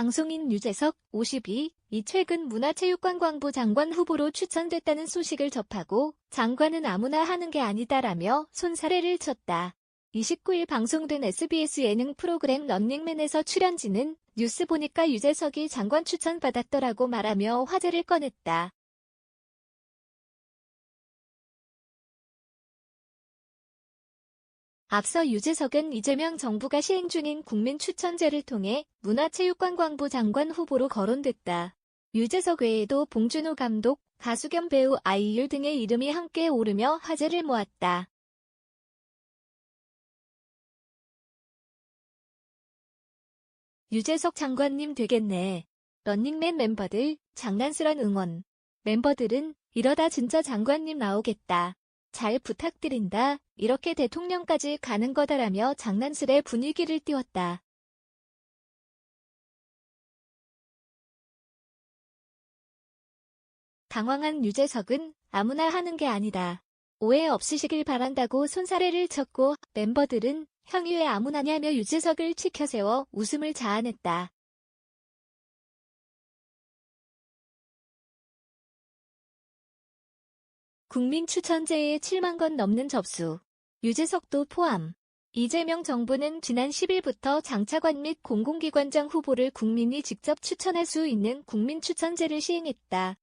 방송인 유재석 52, 이 최근 문화체육관광부 장관 후보로 추천됐다는 소식을 접하고 장관은 아무나 하는 게 아니다라며 손사래를 쳤다. 29일 방송된 SBS 예능 프로그램 런닝맨에서 출연진은 뉴스 보니까 유재석이 장관 추천받았더라고 말하며 화제를 꺼냈다. 앞서 유재석은 이재명 정부가 시행 중인 국민추천제를 통해 문화체육관광부 장관 후보로 거론됐다. 유재석 외에도 봉준호 감독, 가수 겸 배우 아이유 등의 이름이 함께 오르며 화제를 모았다. 유재석 장관님 되겠네. 런닝맨 멤버들 장난스런 응원. 멤버들은 이러다 진짜 장관님 나오겠다. 잘 부탁드린다. 이렇게 대통령까지 가는 거다라며 장난스레 분위기를 띄웠다. 당황한 유재석은 아무나 하는 게 아니다. 오해 없으시길 바란다고 손사래를 쳤고 멤버들은 형이 왜 아무나냐며 유재석을 치켜세워 웃음을 자아냈다. 국민 추천제에 7만 건 넘는 접수. 유재석도 포함. 이재명 정부는 지난 10일부터 장차관 및 공공기관장 후보를 국민이 직접 추천할 수 있는 국민 추천제를 시행했다.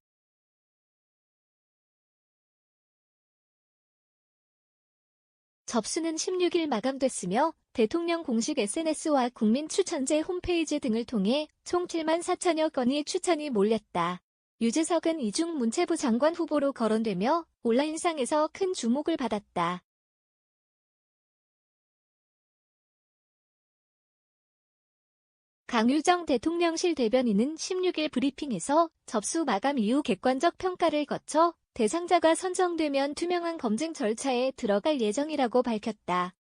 접수는 16일 마감됐으며 대통령 공식 SNS와 국민 추천제 홈페이지 등을 통해 총 7만 4천여 건의 추천이 몰렸다. 유재석은 이중 문체부 장관 후보로 거론되며 온라인상에서 큰 주목을 받았다. 강유정 대통령실 대변인은 16일 브리핑에서 접수 마감 이후 객관적 평가를 거쳐 대상자가 선정되면 투명한 검증 절차에 들어갈 예정이라고 밝혔다.